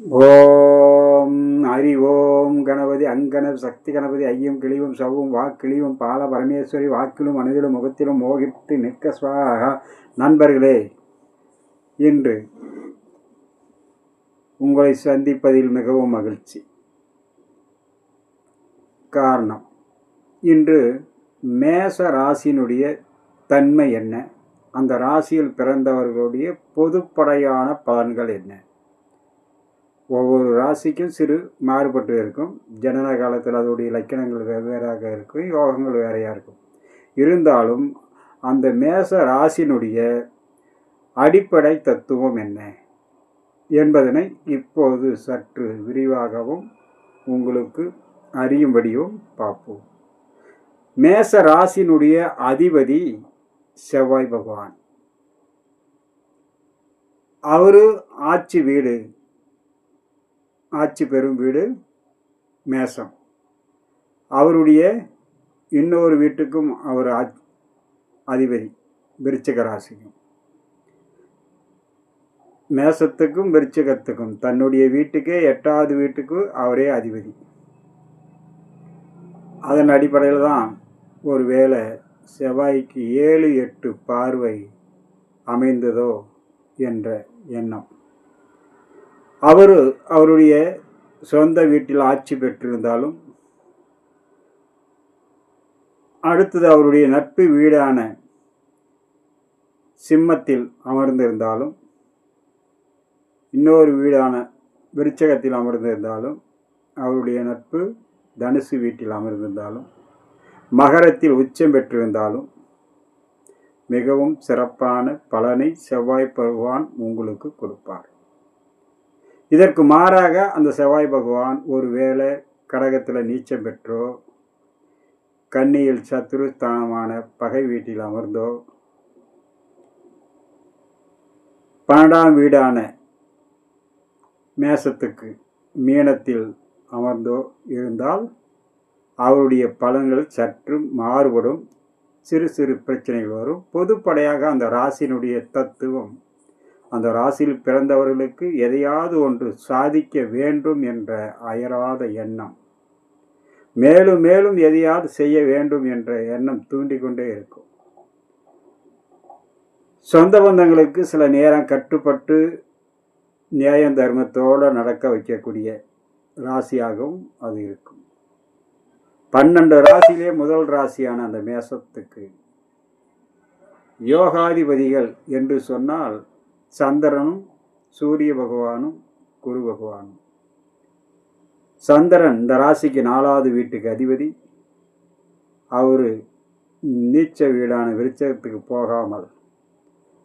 ஓம் ஹரி ஓம் கணபதி அங்கன சக்தி கணபதி ஐயம் கிளிவும் சவ்வும் வாக்கிழிவும் பால பரமேஸ்வரி வாக்கிலும் மனதிலும் முகத்திலும் மோகித்து நிற்க சுவாக நண்பர்களே இன்று உங்களை சந்திப்பதில் மிகவும் மகிழ்ச்சி. காரணம் இன்று மேச ராசியினுடைய தன்மை என்ன? அந்த ராசியில் பிறந்தவர்களுடைய பொதுப்படையான பலன்கள் என்ன? ஒவ்வொரு ராசிக்கும் சிறு மாறுபட்டு இருக்கும். ஜனன காலத்தில் அதோடைய இலக்கணங்கள் வெவ்வேறாக இருக்கும். யோகங்கள் வேறையாக இருக்கும். இருந்தாலும் அந்த மேச ராசியினுடைய அடிப்படை தத்துவம் என்ன என்பதனை இப்போது சற்று விரிவாகவும் உங்களுக்கு அறியும்படியும் பார்ப்போம். மேச ராசியினுடைய அதிபதி செவ்வாய் பகவான். அவர் ஆட்சி வீடு ஆட்சி பெறும் வீடு மேசம். அவருடைய இன்னொரு வீட்டுக்கும் அவர் ஆ- அதிபதி விருச்சிக ராசிக்கும். மேசத்துக்கும் விருச்சிகத்துக்கும் தன்னுடைய வீட்டுக்கே எட்டாவது வீட்டுக்கு அவரே அதிபதி. அதன் அடிப்படையில் தான் ஒரு வேளை செவ்வாய்க்கு ஏழு எட்டு பார்வை அமைந்ததோ என்ற எண்ணம். அவர் அவருடைய சொந்த வீட்டில் ஆட்சி பெற்றிருந்தாலும் அடுத்தது அவருடைய நட்பு வீடான சிம்மத்தில் அமர்ந்திருந்தாலும் இன்னொரு வீடான விருச்சகத்தில் அமர்ந்திருந்தாலும் அவருடைய நட்பு தனுசு வீட்டில் அமர்ந்திருந்தாலும் மகரத்தில் உச்சம் பெற்றிருந்தாலும் மிகவும் சிறப்பான பலனை செவ்வாய் பகவான் உங்களுக்கு கொடுப்பார். இதற்கு மாறாக அந்த செவ்வாய் பகவான் ஒருவேளை கடகத்தில் நீச்சம் பெற்றோ கன்னியில் சத்துரு ஸ்தானமான பகை வீட்டில் அமர்ந்தோ பன்னெண்டாம் வீடான மேசத்துக்கு மீனத்தில் அமர்ந்தோ இருந்தால் அவருடைய பலன்கள் சற்று மாறுபடும். சிறு சிறு பிரச்சனைகள் வரும். பொதுப்படையாக அந்த ராசியினுடைய தத்துவம் அந்த ராசியில் பிறந்தவர்களுக்கு எதையாவது ஒன்று சாதிக்க வேண்டும் என்ற அயராத எண்ணம். மேலும் மேலும் எதையாவது செய்ய வேண்டும் என்ற எண்ணம் தூண்டிக்கொண்டே இருக்கும். சொந்த பந்தங்களுக்கு சில நேரம் கட்டுப்பட்டு நியாயம் தர்மத்தோடு நடக்க வைக்கக்கூடிய ராசியாகவும் அது இருக்கும். பன்னெண்டு ராசியிலே முதல் ராசியான அந்த மேசத்துக்கு யோகாதிபதிகள் என்று சொன்னால் சந்திரனும் சூரிய பகவானும் குரு பகவானும். சந்திரன் இந்த ராசிக்கு நாலாவது வீட்டுக்கு அதிபதி. அவர் நீச்ச வீடான விருச்சகத்துக்கு போகாமல்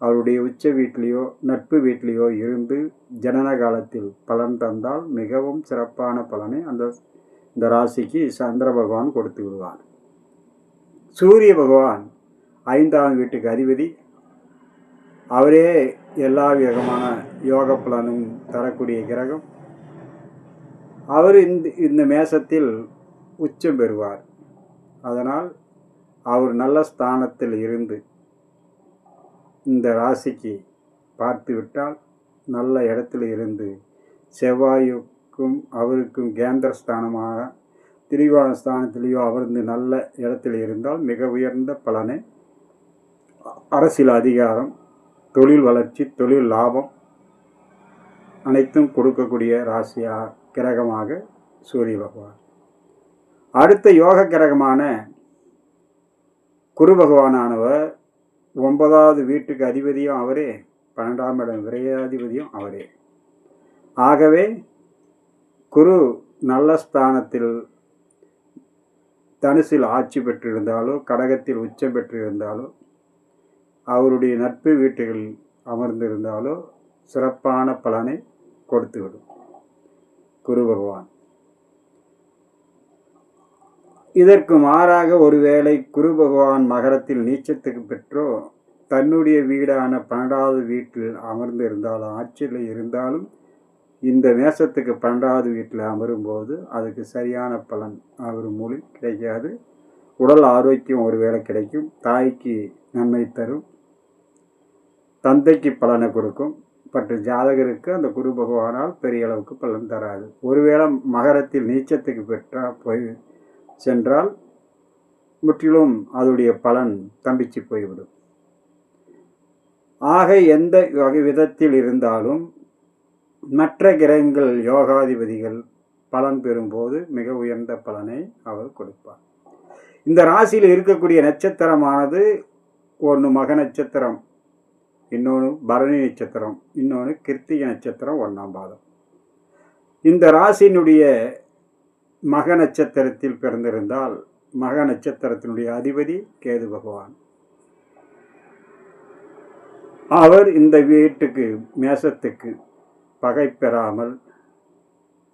அவருடைய உச்ச வீட்டிலேயோ நட்பு வீட்டிலேயோ இருந்து ஜனன காலத்தில் பலன் தந்தால் மிகவும் சிறப்பான பலனை அந்த இந்த ராசிக்கு சந்திர பகவான் கொடுத்து விடுவார். சூரிய பகவான் ஐந்தாம் வீட்டுக்கு அதிபதி. அவரே எல்லா விதமான யோக பலனும் தரக்கூடிய கிரகம். அவர் இந்த இந்த மேசத்தில் உச்சம் பெறுவார். அதனால் அவர் நல்ல ஸ்தானத்தில் இருந்து இந்த ராசிக்கு பார்த்துவிட்டால் நல்ல இடத்துல இருந்து செவ்வாயுக்கும் அவருக்கும் கேந்திர ஸ்தானமாக திரிகோண ஸ்தானத்திலேயோ அவர்ந்து நல்ல இடத்தில் இருந்தால் மிக உயர்ந்த பலனை அரசியல் அதிகாரம். தொழில் வளர்ச்சி தொழில் லாபம் அனைத்தும் கொடுக்கக்கூடிய ராசியா கிரகமாக சூரிய பகவான். அடுத்த யோக கிரகமான குரு பகவானானவர் ஒன்பதாவது வீட்டுக்கு அதிபதியும் அவரே பன்னெண்டாம் இடம் விரையாதிபதியும் அவரே. ஆகவே குரு நல்ல ஸ்தானத்தில் தனுசில் ஆட்சி பெற்றிருந்தாலோ கடகத்தில் உச்சம் பெற்றிருந்தாலோ அவருடைய நட்பு வீட்டுகளில் அமர்ந்திருந்தாலோ சிறப்பான பலனை கொடுத்துவிடும். குரு பகவான். இதற்கு மாறாக ஒருவேளை குரு பகவான் மகரத்தில் நீச்சத்துக்கு பெற்றோ தன்னுடைய வீடான பன்னெண்டாவது வீட்டில் அமர்ந்திருந்தாலும் ஆட்சியில் இருந்தாலும் இந்த மேசத்துக்கு பன்னெண்டாவது வீட்டில் அமரும்போது அதுக்கு சரியான பலன் அவர் மூலம் கிடைக்காது. உடல் ஆரோக்கியம் ஒருவேளை கிடைக்கும். தாய்க்கு நன்மை தரும். தந்தைக்கு பலனை கொடுக்கும். பட்டு ஜாதகருக்கு அந்த குரு பகவானால் பெரிய அளவுக்கு பலன் தராது. ஒருவேளை மகரத்தில் நீச்சத்துக்கு பெற்றால் போய் சென்றால் முற்றிலும் அதோடைய பலன் தம்பிச்சு போய்விடும். ஆக எந்த வகை விதத்தில் இருந்தாலும் மற்ற கிரகங்கள் யோகாதிபதிகள் பலன் பெறும்போது மிக உயர்ந்த பலனை அவர் கொடுப்பார். இந்த ராசியில் இருக்கக்கூடிய நட்சத்திரமானது ஒன்று மக நட்சத்திரம் இன்னொன்று பரணி நட்சத்திரம் இன்னொன்று கிருத்திகை நட்சத்திரம் ஒன்றாம் பாதம். இந்த ராசியினுடைய மக நட்சத்திரத்தில் பிறந்திருந்தால் மக நட்சத்திரத்தினுடைய அதிபதி கேது பகவான். அவர் இந்த வீட்டுக்கு மேசத்துக்கு பகை பெறாமல்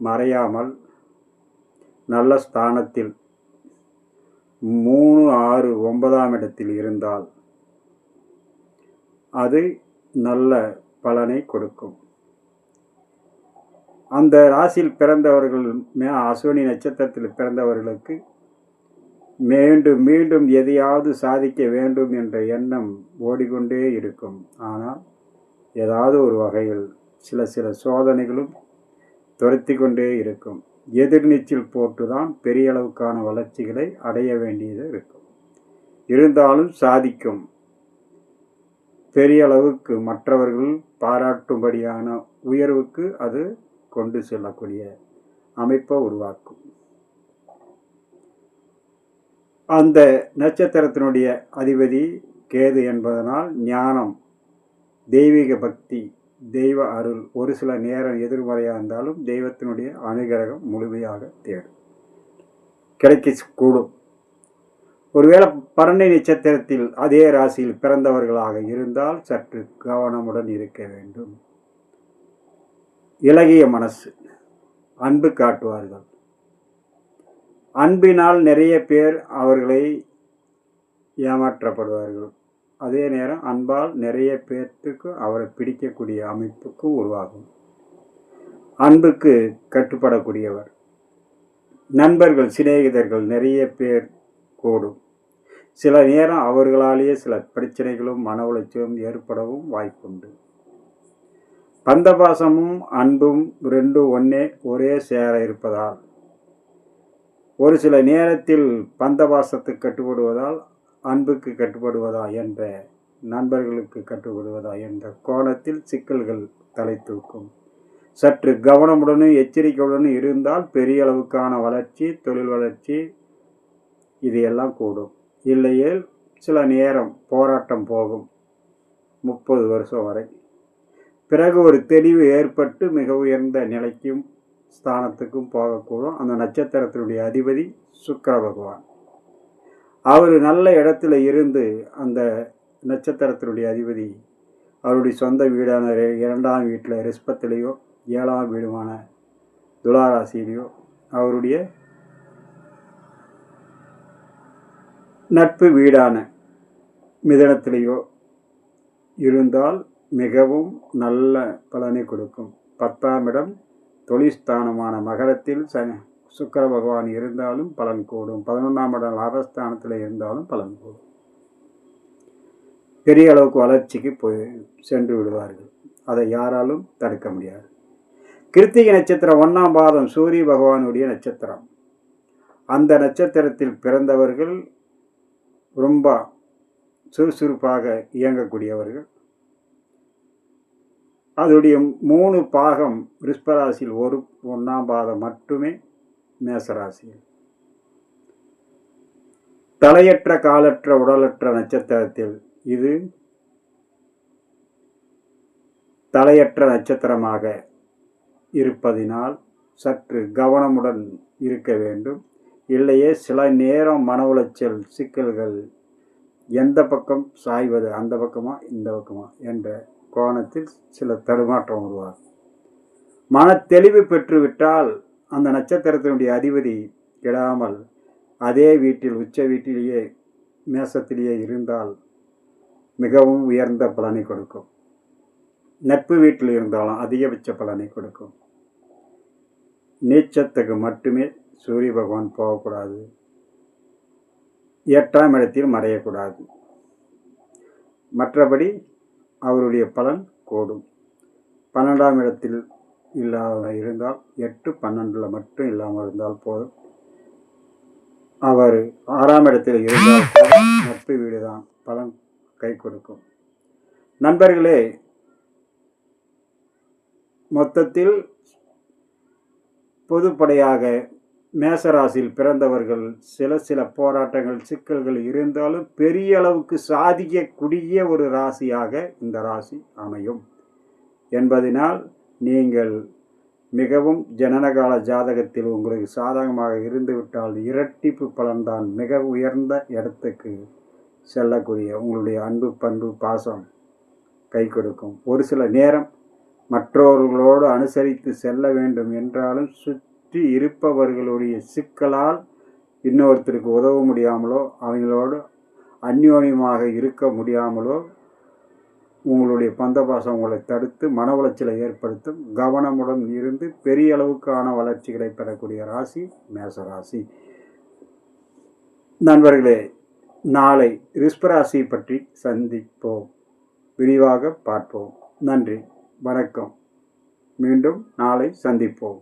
மறையாமல் நல்ல ஸ்தானத்தில் மூணு ஆறு ஒன்பதாம் இடத்தில் இருந்தால் அது நல்ல பலனை கொடுக்கும். அந்த ராசியில் பிறந்தவர்கள் மே அஸ்வினி நட்சத்திரத்தில் பிறந்தவர்களுக்கு மீண்டும் மீண்டும் எதையாவது சாதிக்க வேண்டும் என்ற எண்ணம் ஓடிக்கொண்டே இருக்கும். ஆனால் ஏதாவது ஒரு வகையில் சில சில சோதனைகளும் துரத்தி கொண்டே இருக்கும். எதிர்நீச்சல் போட்டு தான் பெரிய அளவுக்கான வளர்ச்சிகளை அடைய வேண்டியது இருக்கும். இருந்தாலும் சாதிக்கும். பெரிய அளவுக்கு மற்றவர்கள் பாராட்டும்படியான உயர்வுக்கு அது கொண்டு செல்லக்கூடிய அமைப்பை உருவாக்கும். அந்த நட்சத்திரத்தினுடைய அதிபதி கேது என்பதனால் ஞானம் தெய்வீக பக்தி தெய்வ அருள் ஒரு சில நேரம் எதிர்மறையாக இருந்தாலும் தெய்வத்தினுடைய அனுகிரகம் முழுமையாக தேடும். கிடைக்க கூடும் ஒருவேளை பரணி நட்சத்திரத்தில் அதே ராசியில் பிறந்தவர்களாக இருந்தால் சற்று கவனமுடன் இருக்க வேண்டும். இலகிய மனசு அன்பு காட்டுவார்கள். அன்பினால் நிறைய பேர் அவர்களை ஏமாற்றப்படுவார்கள். அதே நேரம் அன்பால் நிறைய பேர்த்துக்கு அவரை பிடிக்கக்கூடிய அமைப்புக்கும் உருவாகும். அன்புக்கு கட்டுப்படக்கூடியவர். நண்பர்கள் சிநேகிதர்கள் நிறைய பேர் கூடும். சில நேரம் அவர்களாலேயே சில பிரச்சனைகளும் மன உளைச்சலும் ஏற்படவும் வாய்ப்புண்டு. பந்தபாசமும் அன்பும் ரெண்டும் ஒன்றே ஒரே சேர இருப்பதால். ஒரு சில நேரத்தில் பந்தபாசத்துக்கு கட்டுப்படுவதால் அன்புக்கு கட்டுப்படுவதா என்ற நண்பர்களுக்கு கட்டுப்படுவதா என்ற கோணத்தில் சிக்கல்கள் தலை தூக்கும். சற்று கவனமுடனும் எச்சரிக்கையுடனும் இருந்தால் பெரிய அளவுக்கான வளர்ச்சி தொழில் வளர்ச்சி இது எல்லாம் கூடும். இல்லையேல் சில நேரம் போராட்டம் போகும். முப்பது வருஷம் வரை. பிறகு ஒரு தெளிவு ஏற்பட்டு மிக உயர்ந்த நிலைக்கும் ஸ்தானத்துக்கும் போகக்கூடும். அந்த நட்சத்திரத்தினுடைய அதிபதி சுக்கர பகவான். அவர் நல்ல இடத்துல இருந்து அந்த நட்சத்திரத்தினுடைய அதிபதி அவருடைய சொந்த வீடான இரண்டாம் வீட்டில் ரிஸ்பத்திலேயோ ஏழாம் வீடுமான துளாராசியிலையோ அவருடைய நட்பு வீடான மிதனத்திலேயோ இருந்தால் மிகவும் நல்ல பலனை கொடுக்கும். பத்தாம் இடம் தொழிற்ஸ்தானமான மகரத்தில் ச சுக்கர பகவான் இருந்தாலும் பலன் கூடும். பதினொன்றாம் இடம் லாபஸ்தானத்தில் இருந்தாலும் பலன் கூடும். பெரிய அளவுக்கு வளர்ச்சிக்கு போய் சென்று விடுவார்கள். அதை யாராலும் தடுக்க முடியாது. கிருத்திகை நட்சத்திரம் ஒன்றாம் பாதம் சூரிய பகவானுடைய நட்சத்திரம். அந்த நட்சத்திரத்தில் பிறந்தவர்கள் ரொம்ப சுறுசுறுப்பாக இயங்கக்கூடியவர்கள். அதோடைய மூணு பாகம் ரிஷ்பராசியில் ஒரு ஒன்றாம் பாதம் மட்டுமே மேசராசியில். தலையற்ற காலற்ற உடலற்ற நட்சத்திரத்தில் இது தலையற்ற நட்சத்திரமாக இருப்பதினால் சற்று கவனமுடன் இருக்க வேண்டும். இல்லையே சில நேரம் மன உளைச்சல் சிக்கல்கள். எந்த பக்கம் சாய்வது அந்த பக்கமா இந்த பக்கமா என்ற கோணத்தில் சில தடுமாற்றம் உருவாகும். மன தெளிவு பெற்றுவிட்டால் அந்த நட்சத்திரத்தினுடைய அதிபதி கெடாமல் அதே வீட்டில் உச்ச வீட்டிலேயே மேசத்திலேயே இருந்தால் மிகவும் உயர்ந்த பலனை கொடுக்கும். நட்பு வீட்டில் இருந்தாலும் அதிகபட்ச பலனை கொடுக்கும். நீச்சத்துக்கு மட்டுமே சூரிய பகவான் போகக்கூடாது. எட்டாம் இடத்தில் மறையக்கூடாது. மற்றபடி அவருடைய பலன் கூடும். பன்னெண்டாம் இடத்தில் இல்லாமல் இருந்தால் எட்டு பன்னெண்டில் மட்டும் இல்லாமல் இருந்தால் போதும். அவர் ஆறாம் இடத்தில் இருந்தால் நட்பு வீடு தான் பலன் கை கொடுக்கும். நண்பர்களே மொத்தத்தில் பொதுப்படையாக மேசராசியில் பிறந்தவர்கள் சில சில போராட்டங்கள் சிக்கல்கள் இருந்தாலும் பெரிய அளவுக்கு சாதிக்கக்கூடிய ஒரு ராசியாக இந்த ராசி அமையும். என்பதனால் நீங்கள் மிகவும் ஜனனகால ஜாதகத்தில் உங்களுக்கு சாதகமாக இருந்துவிட்டால் இரட்டிப்பு பலன்தான் மிக உயர்ந்த இடத்துக்கு செல்லக்கூடிய உங்களுடைய அன்பு பண்பு பாசம் கை கொடுக்கும். ஒரு சில நேரம் மற்றவர்களோடு அனுசரித்து செல்ல வேண்டும் என்றாலும் சுற்றி இருப்பவர்களுடைய சிக்கலால் இன்னொருத்தருக்கு உதவ முடியாமலோ அவங்களோடு அந்யோன்யமாக இருக்க முடியாமலோ உங்களுடைய பந்தபாசம் உங்களை தடுத்து மன உளைச்சலை ஏற்படுத்தும் கவனமுடன் இருந்து பெரிய அளவுக்கான வளர்ச்சிகளை பெறக்கூடிய ராசி மேச ராசி நண்பர்களே நாளை ரிஸ்பராசி பற்றி சந்திப்போம். விரிவாக பார்ப்போம். நன்றி. வணக்கம். மீண்டும் நாளை சந்திப்போம்.